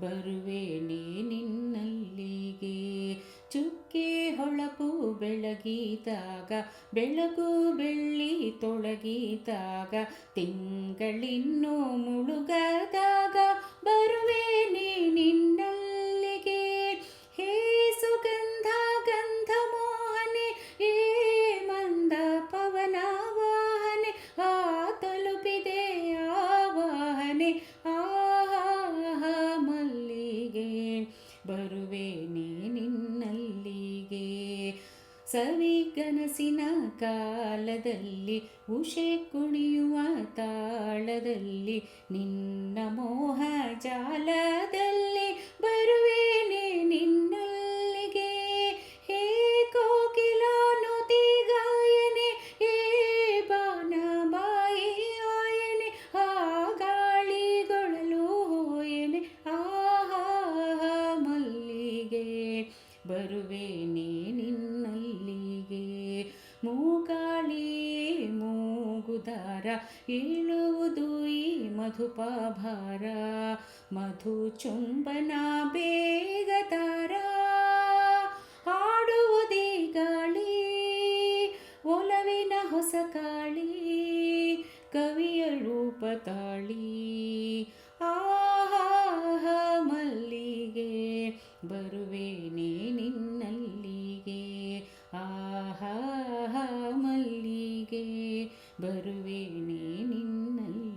ಬರುವೆನೆ ನಿನ್ನಲ್ಲಿಗೆ. ಚುಕ್ಕೆ ಹೊಳಪು ಬೆಳಗಿದಾಗ ಬೆಳಕು ಬೆಳ್ಳಿ ತೊಳಗಿದಾಗ ತಿಂಗಳಿನ್ನೂ ಮುಳುಗದ ಬರುವೆ ನಿನ್ನಲ್ಲಿಗೆ. ಸವಿ ಕನಸಿನ ಕಾಲದಲ್ಲಿ ಉಷೆ ಕುಣಿಯುವ ತಾಳದಲ್ಲಿ ನಿನ್ನ ಮೋಹ ಜಾಲದಲ್ಲಿ ಬರುವೆ ನೀ ನಿನ್ನಲ್ಲಿಗೆ. ಮೂಗಾಳಿ ಮೂಗುದಾರ, ಏಳುವುದು ಈ ಮಧುಪಾಭಾರ. ಮಧು ಚುಂಬನ ಬೇಗತಾರ ಹಾಡುವುದೇ ಗಾಳಿ. ಒಲವಿನ ಹೊಸ ಕಾಳಿ, ಕವಿಯ ಬರುವೇನೆ ನಿನ್ನಲ್ಲಿಗೆ. ಆಹಾ ಮಲ್ಲಿಗೆ. ಬರುವೇನೆ ನಿನ್ನಲ್ಲಿ